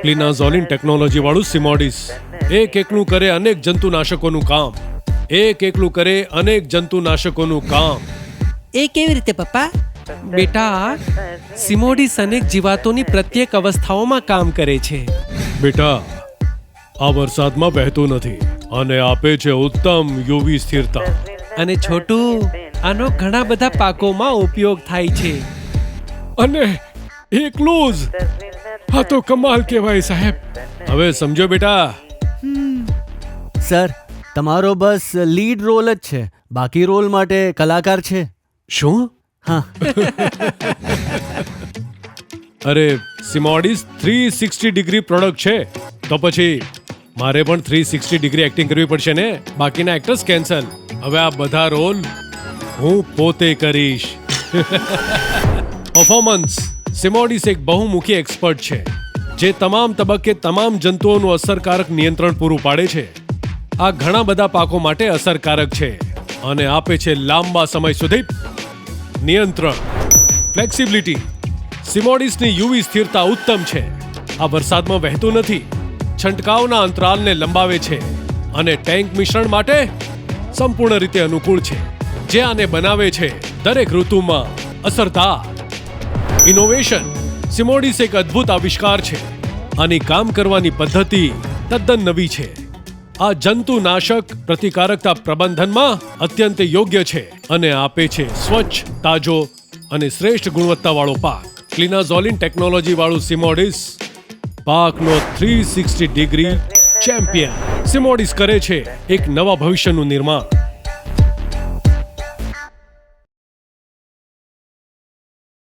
ક્લિનાઝોલિન technology વાળું સિમોડિસ એક એકલું કરે અનેક જંતુનાશકોનું કામ. એક એકલું કરે અનેક જંતુનાશકોનું કામ. એ કેવી રીતે પપ્પા? બેટા સિમોડિસ અનેક જીવાતોની પ્રત્યેક અવસ્થાઓમાં કામ કરે છે. બેટા આ વરસાદમાં વહેતું નથી અને આપે છે ઉત્તમ યુવી સ્થિરતા. અને છોટું આનો ઘણા બધા પાકોમાં ઉપયોગ થાય છે. અને એકલું જ આ તો કમાલ કહેવાય સાહેબ. હવે સમજો બેટા. સર તમારો બસ લીડ રોલ જ છે. બાકી રોલ માટે કલાકાર છે. શું? હા. અરે સિમોડિસ થ્રી સિક્સટી ડિગ્રી પ્રોડક્ટ છે. તો પછી મારે પણ થ્રી સિક્સટી ડિગ્રી એક્ટિંગ કરવી પડશે ને? બાકીના એક્ટર્સ કેન્સલ હવે આ બધા રોલ હું પોતે કરીશ. પરફોર્મન્સ સિમોડિસ એક બહુમુખી એક્સપર્ટ છે, જે તમામ તબક્કે તમામ જંતુઓનું અસરકારક નિયંત્રણ પૂરું પાડે છે. આ ઘણા બધા પાકો માટે અસરકારક છે અને આપે છે લાંબા સમય સુધી નિયંત્રણ. ફ્લેક્સિબિલિટી સિમોડિસની યુવી સ્થિરતા ઉત્તમ છે. આ વરસાદમાં વહેતું નથી. છંટકાવના અંતરાલને લંબાવે છે અને ટેન્ક મિશ્રણ માટે સંપૂર્ણ રીતે અનુકૂળ છે. જે આને બનાવે છે દરેક ઋતુમાં અસરદાર. ઇનોવેશન સિમોડિસ એક અદ્ભુત આવિષ્કાર છે આની કામ કરવાની પદ્ધતિ તદ્દન નવી છે. આ જંતુનાશક પ્રતિકારકતા પ્રબંધનમાં અત્યંત યોગ્ય છે અને આપે છે સ્વચ્છ, તાજો અને શ્રેષ્ઠ ગુણવત્તાવાળો પાક. ક્લિનાઝોલિન ટેકનોલોજી વાળું સિમોડિસ પાકનો થ્રી સિક્સટી ડિગ્રી ચેમ્પિયન સિમોડિસ કરે છે એક નવા ભવિષ્યનું નિર્માણ.